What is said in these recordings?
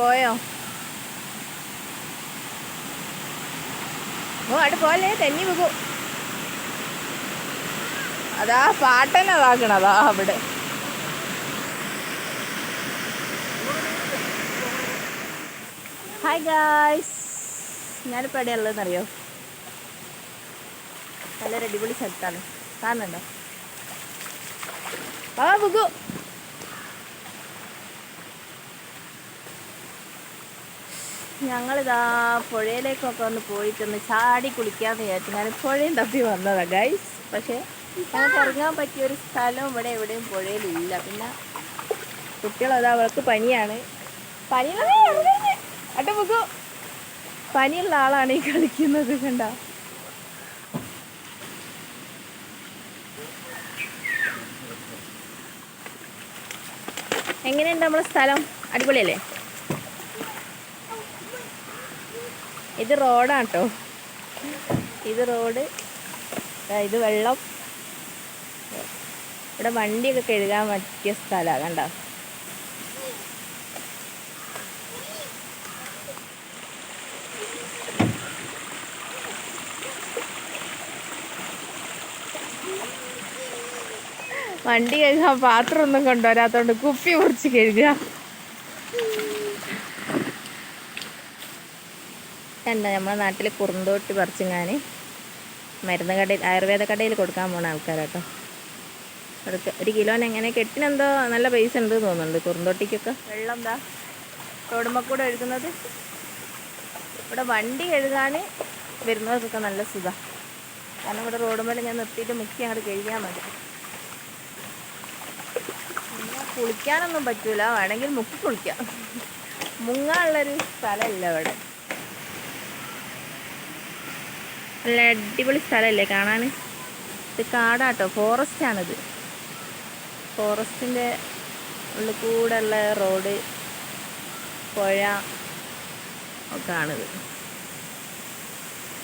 പോയോ? ഓ അവിടെ പോലെ തെന്നി പോകു. അതാ പാട്ടന്നെ വാങ്ങണതാ അവിടെ. ഹായ് ഗായ്സ് ഞാനിപ്പോൾ എവിടെയുള്ളതെന്ന് അറിയോ? നല്ലൊരു അടിപൊളി സ്ഥലത്താണ്. കാണുന്നുണ്ടോ? ആ ബുഗു ഞങ്ങളിതാ പുഴയിലേക്കൊക്കെ ഒന്ന് പോയിട്ടൊന്ന് ചാടി കുളിക്കാന്ന് വിചാരിച്ചു ഞാൻ പുഴയും തപ്പി വന്നതാ ഗൈസ് പക്ഷേ ഞങ്ങൾക്ക് ഇറങ്ങാൻ പറ്റിയ ഒരു സ്ഥലം ഇവിടെ എവിടെയും പുഴയിലില്ല. പിന്നെ കുട്ടികളതാ അവർക്ക് പനിയാണ്. പനിയുള്ള അട്ട പനിയുള്ള ആളാണ് ഈ കളിക്കുന്നത് കണ്ട. എങ്ങനെയുണ്ട് നമ്മളെ സ്ഥലം? അടിപൊളിയല്ലേ? ഇത് റോഡാണ് കേട്ടോ ഇത് റോഡ്. ഇത് വെള്ളം. ഇവിടെ വണ്ടിയൊക്കെ കഴുകാൻ പറ്റിയ സ്ഥലമാണ് കണ്ടോ? വണ്ടി കഴുകാൻ പാത്രമൊന്നും കൊണ്ടുവരാത്തോണ്ട് കുപ്പി മുറിച്ച് കഴുകുക എന്താ നമ്മുടെ നാട്ടിൽ കുറുന്തോട്ടി പറിച്ചിങ്ങാൻ മരുന്ന് കടയിൽ ആയുർവേദ കടയിൽ കൊടുക്കാൻ പോണ ആൾക്കാരാട്ടോ അവർക്ക് ഒരു കിലോന് എങ്ങനെ കെട്ടിനെന്തോ നല്ല പൈസ ഉണ്ട് തോന്നുന്നുണ്ട് കുറുന്തോട്ടിക്കൊക്കെ. വെള്ളം എന്താ തോടുമ്പക്കൂടെ ഒഴുകുന്നത് ഇവിടെ വണ്ടി കഴുകാൻ വരുന്നവർക്കൊക്കെ നല്ല സുഖം. കാരണം ഇവിടെ റോഡ് മേലെ ഞാൻ നിർത്തിയിട്ട് മുക്കി അങ്ങോട്ട് കഴുകിയാൽ മതി. കുളിക്കാനൊന്നും പറ്റൂല. വേണമെങ്കിൽ മുക്കി കുളിക്കാം. മുങ്ങാനുള്ളൊരു സ്ഥലമല്ല ഇവിടെ. നല്ല അടിപൊളി സ്ഥലമല്ലേ കാണാൻ? ഇത് കാടാട്ടോ ഫോറസ്റ്റ് ആണിത്. ഫോറസ്റ്റിന്റെ ഉള്ളിൽ കൂടെ ഉള്ള റോഡ് പുഴ ഒക്കെ ആണിത്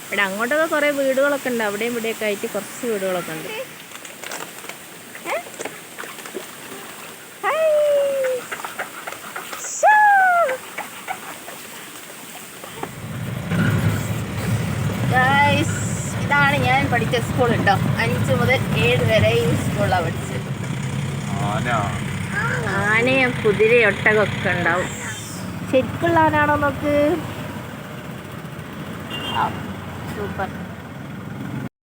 ഇവിടെ അങ്ങോട്ടൊക്കെ കുറേ വീടുകളൊക്കെ ഉണ്ട്. അവിടെയും ഇവിടെയൊക്കെ ആയിട്ട് കുറച്ച് വീടുകളൊക്കെ ഉണ്ട്. ഇതാണ് ഞാൻ പഠിച്ച സ്കൂൾ ഉണ്ടോ അഞ്ച് മുതൽ ഏഴ് വരെ ഈ സ്കൂളിലാണ് പഠിച്ചത്. ആന. ആനയും കുതിരയൊട്ടകൊക്കെ ഉണ്ടാവും. ശരിക്കുള്ള ആനാണോ നോക്ക് സൂപ്പർ